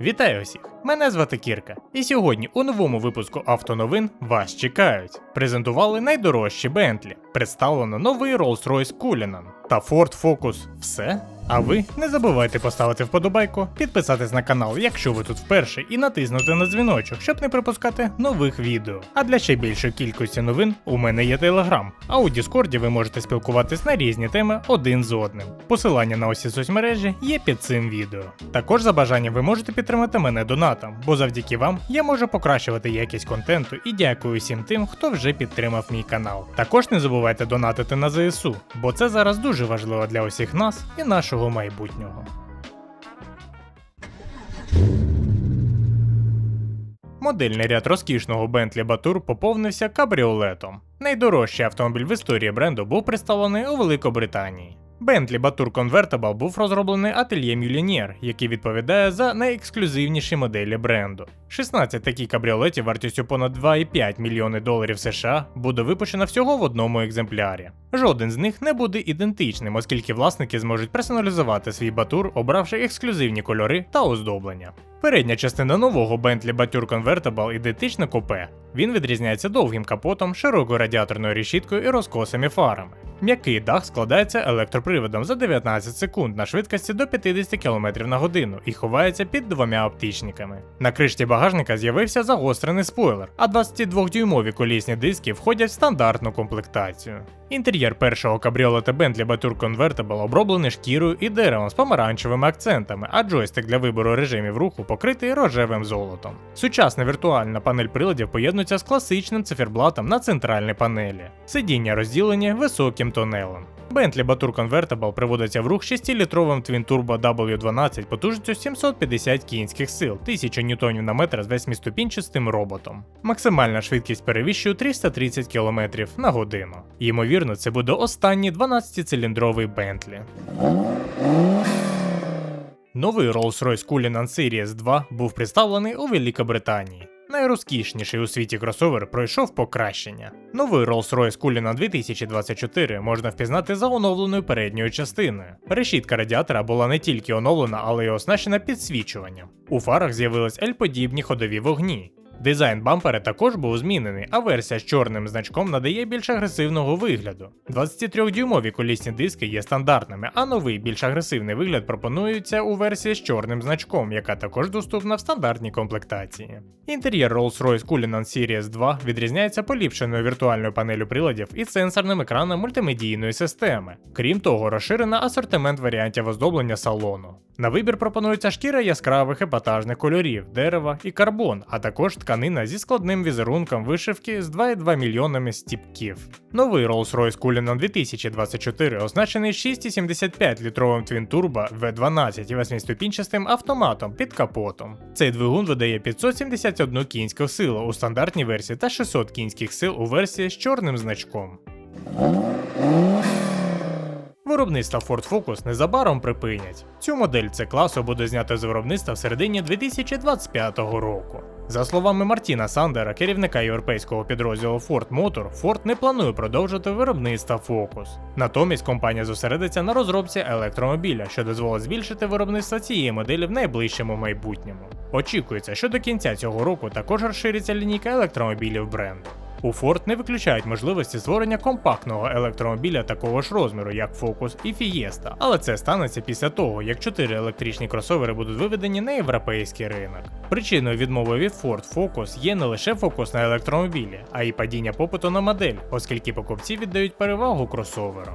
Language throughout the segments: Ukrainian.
Вітаю усіх! Мене звати Кірка, і сьогодні у новому випуску автоновин вас чекають. Презентували найдорожчі Бентлі, представлено новий Rolls-Royce Cullinan та Ford Focus. Все? А ви не забувайте поставити вподобайку, підписатись на канал, якщо ви тут вперше, і натиснути на дзвіночок, щоб не пропускати нових відео. А для ще більшої кількості новин у мене є телеграм. А у Діскорді ви можете спілкуватись на різні теми один з одним. Посилання на усі соцмережі є під цим відео. Також за бажанням ви можете підтримати мене донатом, бо завдяки вам я можу покращувати якість контенту і дякую всім тим, хто вже підтримав мій канал. Також не забувайте донатити на ЗСУ, бо це зараз дуже важливо для усіх нас і нашого майбутнього. Модельний ряд розкішного Bentley Batur поповнився кабріолетом. Найдорожчий автомобіль в історії бренду був представлений у Великобританії. Bentley Batur Convertible був розроблений ательє Мюлінєр, який відповідає за найексклюзивніші моделі бренду. 16 таких кабріолетів вартістю понад 2,5 мільйони доларів США буде випущено всього в одному екземплярі. Жоден з них не буде ідентичним, оскільки власники зможуть персоналізувати свій батур, обравши ексклюзивні кольори та оздоблення. Передня частина нового Bentley Batur Convertible ідентична купе. Він відрізняється довгим капотом, широкою радіаторною решіткою і розкосими фарами. М'який дах складається електроприводом за 19 секунд на швидкості до 50 км на годину і ховається під двома оптичниками. На кришті багажника з'явився загострений спойлер, а 22-дюймові колісні диски входять в стандартну комплектацію. Інтер'єр першого кабріолета Bentley Batur Convertible оброблений шкірою і деревом з помаранчевими акцентами, а джойстик для вибору режимів руху покритий рожевим золотом. Сучасна віртуальна панель приладів поєднується з класичним циферблатом на центральній панелі. Сидіння розділені високим тонелем. Bentley Batur Convertible приводиться в рух 6-літровим Twin Turbo W12 потужністю 750 кінських сил, 1000 ньютонів на метр з 8-ступінчастим роботом. Максимальна швидкість перевищує 330 км на годину. Ймовірно, це буде останній 12-циліндровий Bentley. Новий Rolls-Royce Cullinan Series 2 був представлений у Великобританії. Найрозкішніший у світі кросовер пройшов покращення. Новий Rolls-Royce Cullinan 2024 можна впізнати за оновленою передньою частиною. Решітка радіатора була не тільки оновлена, але й оснащена підсвічуванням. У фарах з'явились L-подібні ходові вогні. Дизайн бампера також був змінений, а версія з чорним значком надає більш агресивного вигляду. 23-дюймові колісні диски є стандартними, а новий більш агресивний вигляд пропонується у версії з чорним значком, яка також доступна в стандартній комплектації. Інтер'єр Rolls-Royce Cullinan Series 2 відрізняється поліпшеною віртуальною панелю приладів і сенсорним екраном мультимедійної системи. Крім того, розширена асортимент варіантів оздоблення салону. На вибір пропонується шкіра яскравих епатажних кольорів, дерева і карбон, а також тканина зі складним візерунком вишивки з 2,2 мільйонами стіпків. Новий Rolls-Royce Cullinan 2024 означений 6,75 літровим Twin Turbo V12 і 8-ступінчастим автоматом під капотом. Цей двигун видає 571 кінську силу у стандартній версії та 600 кінських сил у версії з чорним значком. Виробництво Ford Focus незабаром припинять. Цю модель C класу буде знято з виробництва в середині 2025 року. За словами Мартіна Сандера, керівника європейського підрозділу Ford Motor, Ford не планує продовжити виробництво Focus. Натомість компанія зосередиться на розробці електромобіля, що дозволить збільшити виробництво цієї моделі в найближчому майбутньому. Очікується, що до кінця цього року також розшириться лінійка електромобілів бренду. У Ford не виключають можливості створення компактного електромобіля такого ж розміру, як Focus і Fiesta, але це станеться після того, як чотири електричні кросовери будуть виведені на європейський ринок. Причиною відмови від Ford Focus є не лише фокус на електромобілі, а й падіння попиту на модель, оскільки покупці віддають перевагу кросоверам.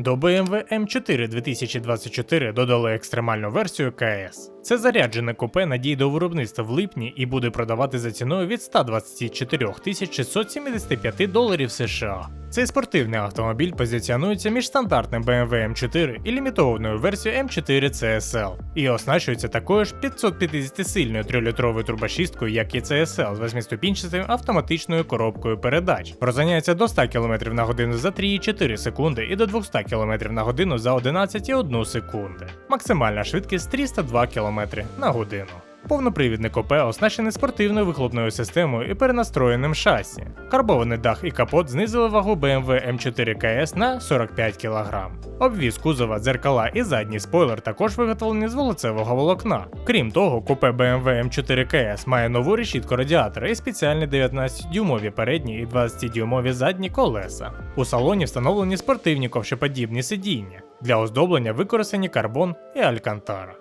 До BMW M4 2024 додали екстремальну версію КС. Це заряджене купе надій до виробництва в липні і буде продавати за ціною від 124 675 доларів США. Цей спортивний автомобіль позиціонується між стандартним BMW M4 і лімітованою версією M4 CSL, і оснащується такою ж 550-сильною 3-літровою турбошісткою, як і CSL з 8-ступінчатою автоматичною коробкою передач. Розганяється до 100 км на годину за 3,4 секунди і до 200 км на годину за 11,1 секунди. Максимальна швидкість 302 км на годину. Повнопривідне купе оснащене спортивною вихлопною системою і перенастроєним шасі. Карбований дах і капот знизили вагу BMW M4 KS на 45 кг. Обвіз кузова, дзеркала і задній спойлер також виготовлені з волоцевого волокна. Крім того, купе BMW M4 KS має нову решітку радіатора і спеціальні 19-дюймові передні і 20-дюймові задні колеса. У салоні встановлені спортивні ковшеподібні сидіння. Для оздоблення використані карбон і алькантара.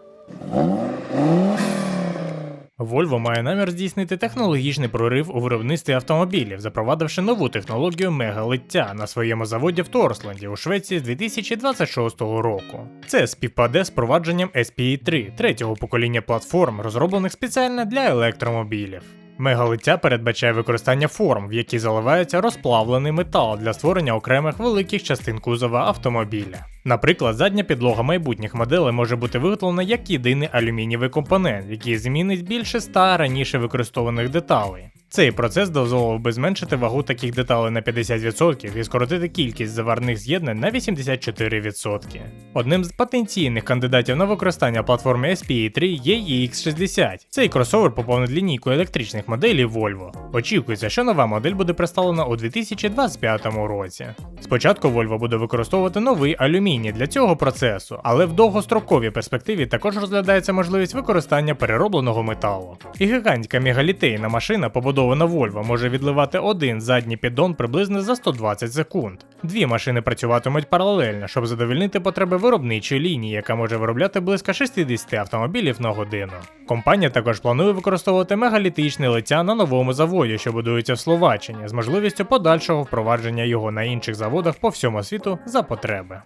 Volvo має намір здійснити технологічний прорив у виробництві автомобілів, запровадивши нову технологію мегалиття на своєму заводі в Торсленді у Швеції з 2026 року. Це співпаде з провадженням SPE3, третього покоління платформ, розроблених спеціально для електромобілів. Мегалиття передбачає використання форм, в які заливається розплавлений метал для створення окремих великих частин кузова автомобіля. Наприклад, задня підлога майбутніх моделей може бути виготовлена як єдиний алюмінієвий компонент, який змінить більше ста раніше використованих деталей. Цей процес дозволив би зменшити вагу таких деталей на 50% і скоротити кількість заварних з'єднань на 84%. Одним з потенційних кандидатів на використання платформи SPE3 є EX60. Цей кросовер поповнить лінійку електричних моделей Volvo. Очікується, що нова модель буде представлена у 2025 році. Спочатку Volvo буде використовувати новий алюміній для цього процесу, але в довгостроковій перспективі також розглядається можливість використання переробленого металу. І гігантська мегалітейна машина, побудована Volvo, може відливати один задній піддон приблизно за 120 секунд. Дві машини працюватимуть паралельно, щоб задовольнити потреби виробничої лінії, яка може виробляти близько 60 автомобілів на годину. Компанія також планує використовувати мегалітичне лиття на новому заводі, що будується в Словаччині, з можливістю подальшого впровадження його на інших заводах по всьому світу за потреби.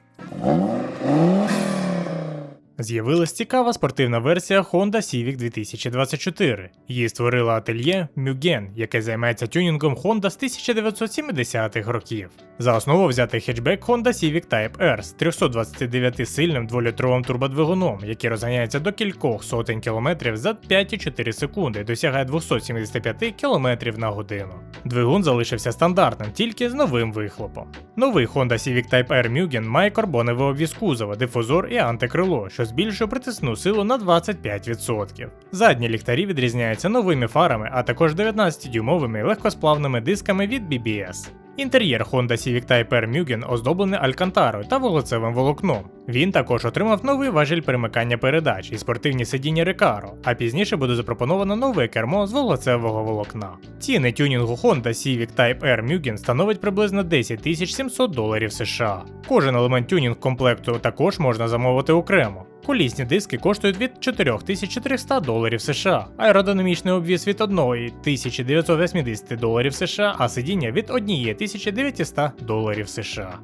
З'явилась цікава спортивна версія Honda Civic 2024. Її створило ательє Mugen, яке займається тюнінгом Honda з 1970-х років. За основу взятий хетчбек Honda Civic Type R з 329 сильним 2-літровим турбодвигуном, який розганяється до кількох сотень кілометрів за 5,4 секунди і досягає 275 км на годину. Двигун залишився стандартним, тільки з новим вихлопом. Новий Honda Civic Type R Mugen має карбоновий обвіз кузова, дифузор і антикрило, що збільшує притисну силу на 25%. Задні ліхтарі відрізняються новими фарами, а також 19-дюймовими легкосплавними дисками від BBS. Інтер'єр Honda Civic Type R Mugen оздоблений алькантарою та волоцевим волокном. Він також отримав новий важіль перемикання передач і спортивні сидіння Recaro, а пізніше буде запропоновано нове кермо з волоцевого волокна. Ціни тюнінгу Honda Civic Type R Mugen становить приблизно 10 700 доларів США. Кожен елемент тюнінг комплекту також можна замовити окремо. Колісні диски коштують від 4400 доларів США, аеродинамічний обвіз від 1980 доларів США, а сидіння від 1900 доларів США.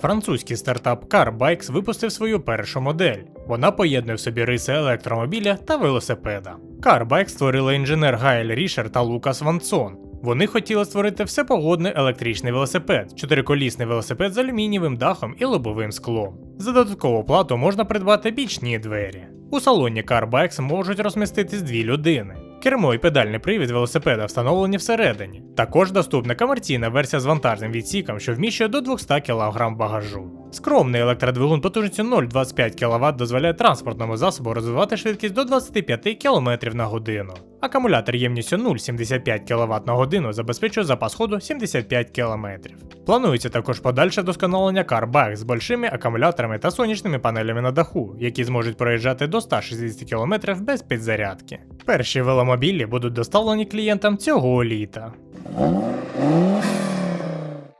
Французький стартап CarBikes випустив свою першу модель. Вона поєднує в собі риси електромобіля та велосипеда. CarBikes створили інженер Гайль Рішер та Лукас Вансон. Вони хотіли створити всепогодний електричний велосипед, чотириколісний велосипед з алюмінієвим дахом і лобовим склом. За додаткову плату можна придбати бічні двері. У салоні CarBikes можуть розміститись дві людини. Кермо і педальний привід велосипеда встановлені всередині. Також доступна комерційна версія з вантажним відсіком, що вміщує до 200 кг багажу. Скромний електродвигун потужністю 0,25 кВт дозволяє транспортному засобу розвивати швидкість до 25 км на годину. Акумулятор ємністю 0,75 кВт на годину забезпечує запас ходу 75 км. Планується також подальше вдосконалення CarBike з большими акумуляторами та сонячними панелями на даху, які зможуть проїжджати до 160 км без підзарядки. Перші веломобілі будуть доставлені клієнтам цього літа.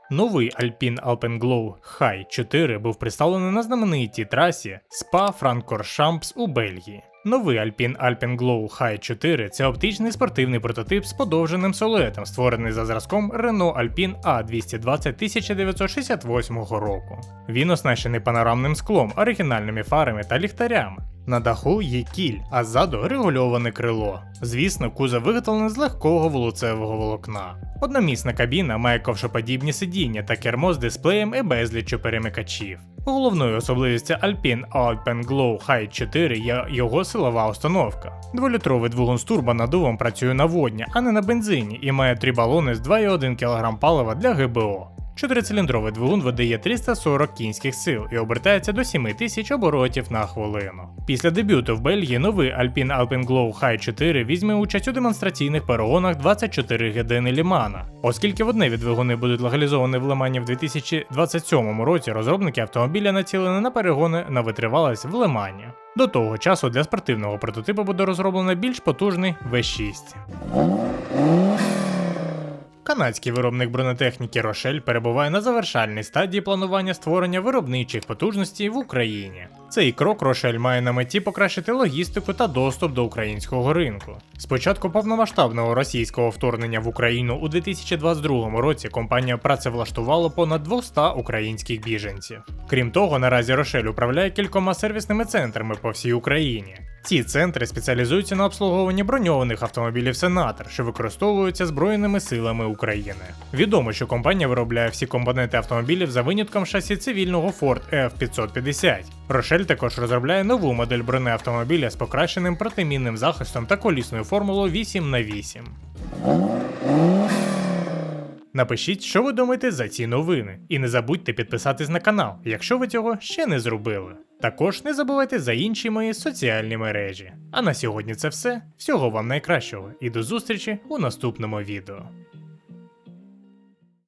Новий Alpine Alpenglow High 4 був представлений на знаменитій трасі Spa-Francorchamps у Бельгії. Новий Alpine Alpenglow High 4 це оптичний спортивний прототип з подовженим силуетом, створений за зразком Renault Alpine A220 1968 року. Він оснащений панорамним склом, оригінальними фарами та ліхтарями. На даху є кіль, а ззаду регульоване крило. Звісно, кузов виготовлений з легкого волоцевого волокна. Одномісна кабіна має ковшоподібні сидіння та кермо з дисплеєм і безліччю перемикачів. Головною особливістю Alpine Alpen Glow High 4 є його силова установка. Дволітровий двигун з турбонаддувом працює на водні, а не на бензині, і має три балони з 2,1 кг палива для ГБО. Чотирициліндровий двигун видає 340 кінських сил і обертається до 7000 оборотів на хвилину. Після дебюту в Бельгії новий Alpine Alpenglow High 4 візьме участь у демонстраційних перегонах 24 години Лімана. Оскільки водневі двигуни будуть легалізовані в Лимані в 2027 році, розробники автомобіля націлені на перегони на витривалість в Лимані. До того часу для спортивного прототипу буде розроблено більш потужний V6. Канадський виробник бронетехніки Рошель перебуває на завершальній стадії планування створення виробничих потужностей в Україні. Цей крок Рошель має на меті покращити логістику та доступ до українського ринку. З початку повномасштабного російського вторгнення в Україну у 2022 році компанія працевлаштувала понад 200 українських біженців. Крім того, наразі Рошель управляє кількома сервісними центрами по всій Україні. Ці центри спеціалізуються на обслуговуванні броньованих автомобілів Сенатор, що використовуються Збройними силами України. Відомо, що компанія виробляє всі компоненти автомобілів за винятком шасі цивільного Ford F550. Рошель також розробляє нову модель бронеавтомобіля з покращеним протимінним захистом та колісною формулою 8 на 8 Напишіть, що ви думаєте за ці новини, і не забудьте підписатись на канал, якщо ви цього ще не зробили. Також не забувайте за інші мої соціальні мережі. А на сьогодні це все. Всього вам найкращого і до зустрічі у наступному відео.